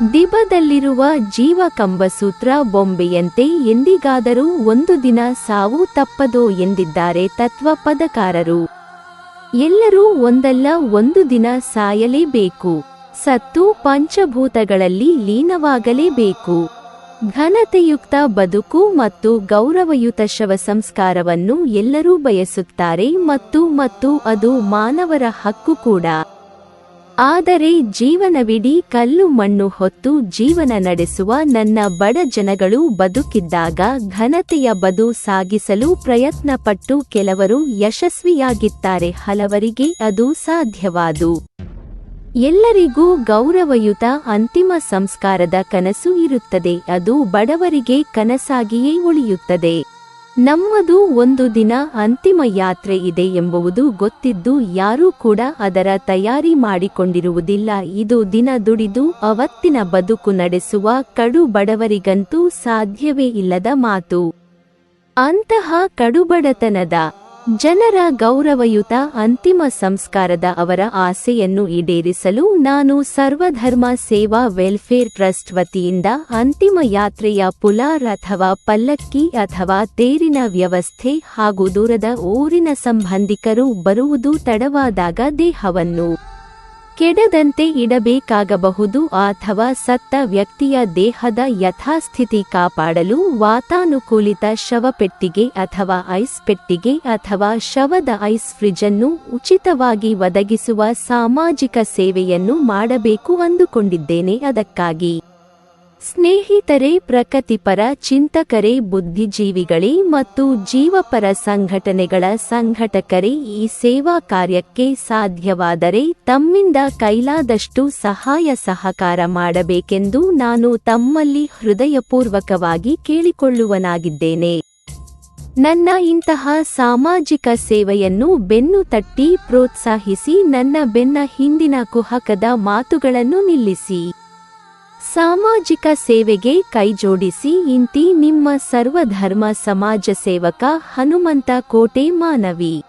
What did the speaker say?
ದಿಬದಲ್ಲಿರುವ ಜೀವ ಕಂಬಸೂತ್ರ ಬೊಂಬೆಯಂತೆ ಎಂದಿಗಾದರೂ ಒಂದು ದಿನ ಸಾವು ತಪ್ಪದೋ ಎಂದಿದ್ದಾರೆ ತತ್ವಪದಕಾರರು. ಎಲ್ಲರೂ ಒಂದಲ್ಲ ಒಂದು ದಿನ ಸಾಯಲೇಬೇಕು. ಸತ್ತು ಪಂಚಭೂತಗಳಲ್ಲಿ ಲೀನವಾಗಲೇಬೇಕು. ಘನತೆಯುಕ್ತ ಬದುಕು ಮತ್ತು ಗೌರವಯುತ ಶವ ಸಂಸ್ಕಾರವನ್ನು ಎಲ್ಲರೂ ಬಯಸುತ್ತಾರೆ ಮತ್ತು ಮತ್ತು ಅದು ಮಾನವರ ಹಕ್ಕು ಕೂಡ. ಆದರೆ ಜೀವನವಿಡೀ ಕಲ್ಲು ಮಣ್ಣು ಹೊತ್ತು ಜೀವನ ನಡೆಸುವ ನನ್ನ ಬಡ ಜನಗಳು ಬದುಕಿದ್ದಾಗ ಘನತೆಯ ಬದು ಸಾಗಿಸಲು ಪ್ರಯತ್ನಪಟ್ಟು ಕೆಲವರು ಯಶಸ್ವಿಯಾಗಿದ್ದಾರೆ ಹಲವರಿಗೆ ಅದು ಸಾಧ್ಯವಾದು. ಎಲ್ಲರಿಗೂ ಗೌರವಯುತ ಅಂತಿಮ ಸಂಸ್ಕಾರದ ಕನಸು ಇರುತ್ತದೆ, ಅದು ಬಡವರಿಗೆ ಕನಸಾಗಿಯೇ ಉಳಿಯುತ್ತದೆ. ನಮ್ಮದು ಒಂದು ದಿನ ಅಂತಿಮ ಯಾತ್ರೆ ಇದೆ ಎಂಬುವುದು ಗೊತ್ತಿದ್ದು ಯಾರೂ ಕೂಡ ಅದರ ತಯಾರಿ ಮಾಡಿಕೊಂಡಿರುವುದಿಲ್ಲ. ಇದು ದಿನ ದುಡಿದು ಅವತ್ತಿನ ಬದುಕು ನಡೆಸುವ ಕಡು ಬಡವರಿಗಂತೂ ಸಾಧ್ಯವೇ ಇಲ್ಲದ ಮಾತು. ಅಂತಹ ಕಡುಬಡತನದ ಜನರ ಗೌರವಯುತ ಅಂತಿಮ ಸಂಸ್ಕಾರದ ಅವರ ಆಸೆಯನ್ನು ಈಡೇರಿಸಲು ನಾನು ಸರ್ವಧರ್ಮ ಸೇವಾ ವೆಲ್ಫೇರ್ ಟ್ರಸ್ಟ್ ವತಿಯಿಂದ ಅಂತಿಮ ಯಾತ್ರೆಯ ಪುಲಾರ್ ಅಥವಾ ಪಲ್ಲಕ್ಕಿ ಅಥವಾ ತೇರಿನ ವ್ಯವಸ್ಥೆ ಹಾಗೂ ದೂರದ ಊರಿನ ಸಂಬಂಧಿಕರು ಬರುವುದು ತಡವಾದಾಗ ದೇಹವನ್ನು ಕೆಡದಂತೆ ಇಡಬೇಕಾಗಬಹುದು ಅಥವಾ ಸತ್ತ ವ್ಯಕ್ತಿಯ ದೇಹದ ಯಥಾಸ್ಥಿತಿ ಕಾಪಾಡಲು ವಾತಾನುಕೂಲಿತ ಶವಪೆಟ್ಟಿಗೆ ಅಥವಾ ಐಸ್ ಪೆಟ್ಟಿಗೆ ಅಥವಾ ಶವದ ಐಸ್ ಫ್ರಿಜ್ಜನ್ನು ಉಚಿತವಾಗಿ ಒದಗಿಸುವ ಸಾಮಾಜಿಕ ಸೇವೆಯನ್ನು ಮಾಡಬೇಕು ಅಂದುಕೊಂಡಿದ್ದೇನೆ ಅದಕ್ಕಾಗಿ. ಸ್ನೇಹಿತರೆ, ಪ್ರಕೃತಿಪರ ಚಿಂತಕರೇ, ಬುದ್ಧಿಜೀವಿಗಳೇ ಮತ್ತು ಜೀವಪರ ಸಂಘಟನೆಗಳ ಸಂಘಟಕರೇ, ಈ ಸೇವಾ ಕಾರ್ಯಕ್ಕೆ ಸಾಧ್ಯವಾದರೆ ತಮ್ಮಿಂದ ಕೈಲಾದಷ್ಟು ಸಹಾಯ ಸಹಕಾರ ಮಾಡಬೇಕೆಂದು ನಾನು ತಮ್ಮಲ್ಲಿ ಹೃದಯಪೂರ್ವಕವಾಗಿ ಕೇಳಿಕೊಳ್ಳುವನಾಗಿದ್ದೇನೆ. ನನ್ನ ಇಂತಹ ಸಾಮಾಜಿಕ ಸೇವೆಯನ್ನು ಬೆನ್ನು ತಟ್ಟಿ ಪ್ರೋತ್ಸಾಹಿಸಿ, ನನ್ನ ಬೆನ್ನ ಹಿಂದಿನ ಕುಹಕದ ಮಾತುಗಳನ್ನು ನಿಲ್ಲಿಸಿ. ಸಾಮಾಜಿಕ ಸೇವೆಗೆ ಕೈಜೋಡಿಸಿ ಇಂತಿ ನಿಮ್ಮ ಸರ್ವಧರ್ಮ ಸಮಾಜ ಸೇವಕ ಹನುಮಂತ ಕೋಟೆ ಮಾನವಿ.